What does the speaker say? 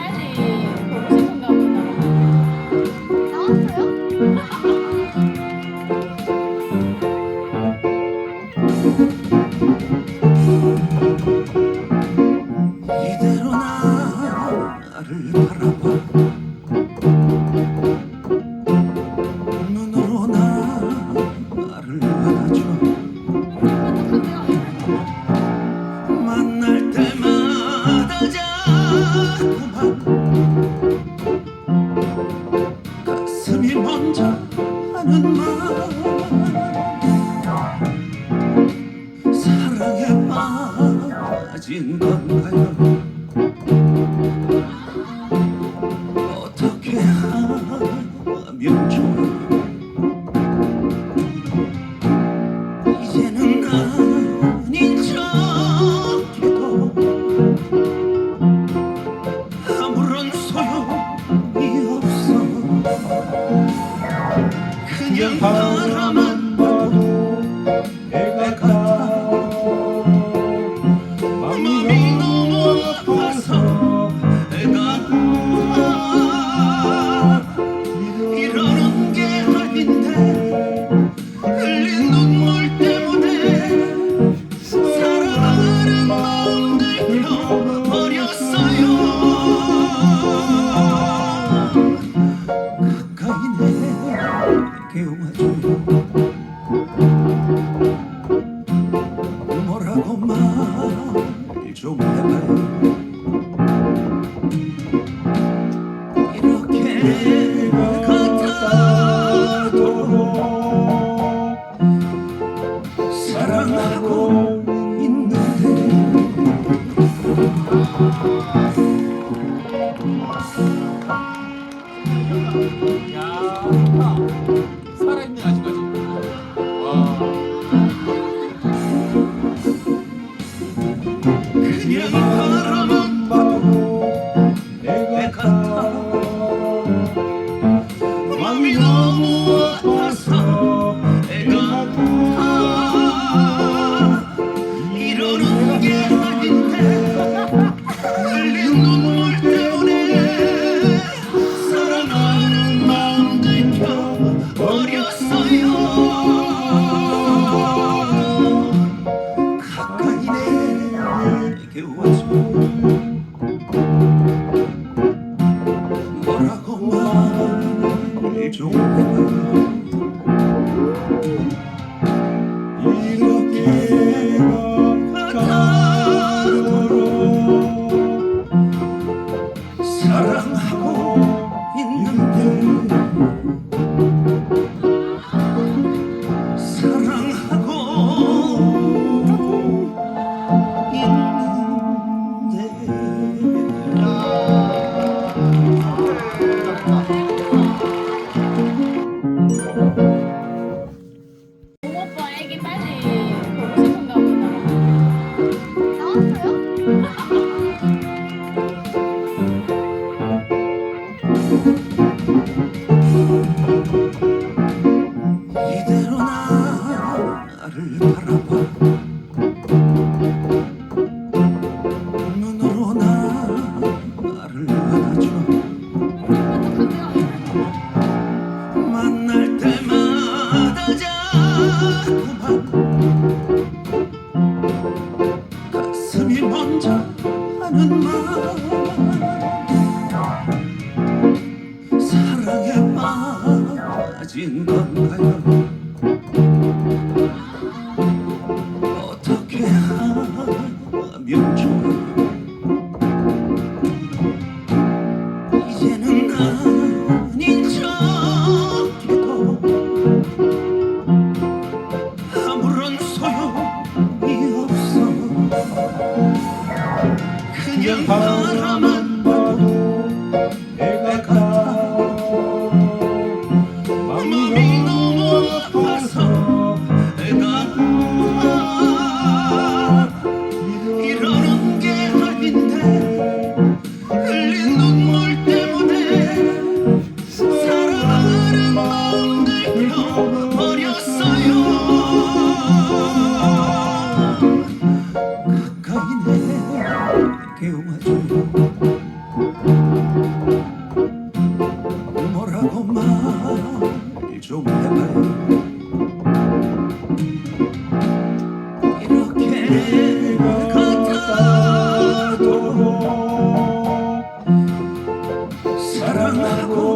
Ready. 생각나요 어떻게 하면 좋아 이제는 아닌 척해도 아무런 소용이 없어 그냥 바라만 사랑하고 আমি নমো 사라진건가요? 어떻게 하면 좋아 이제는 아닌 척해도 아무런 소용이 없어. 그냥 바라만 버렸어요. 가까이 내게 와줘요 뭐라고 말 좀 해봐요. 사랑하고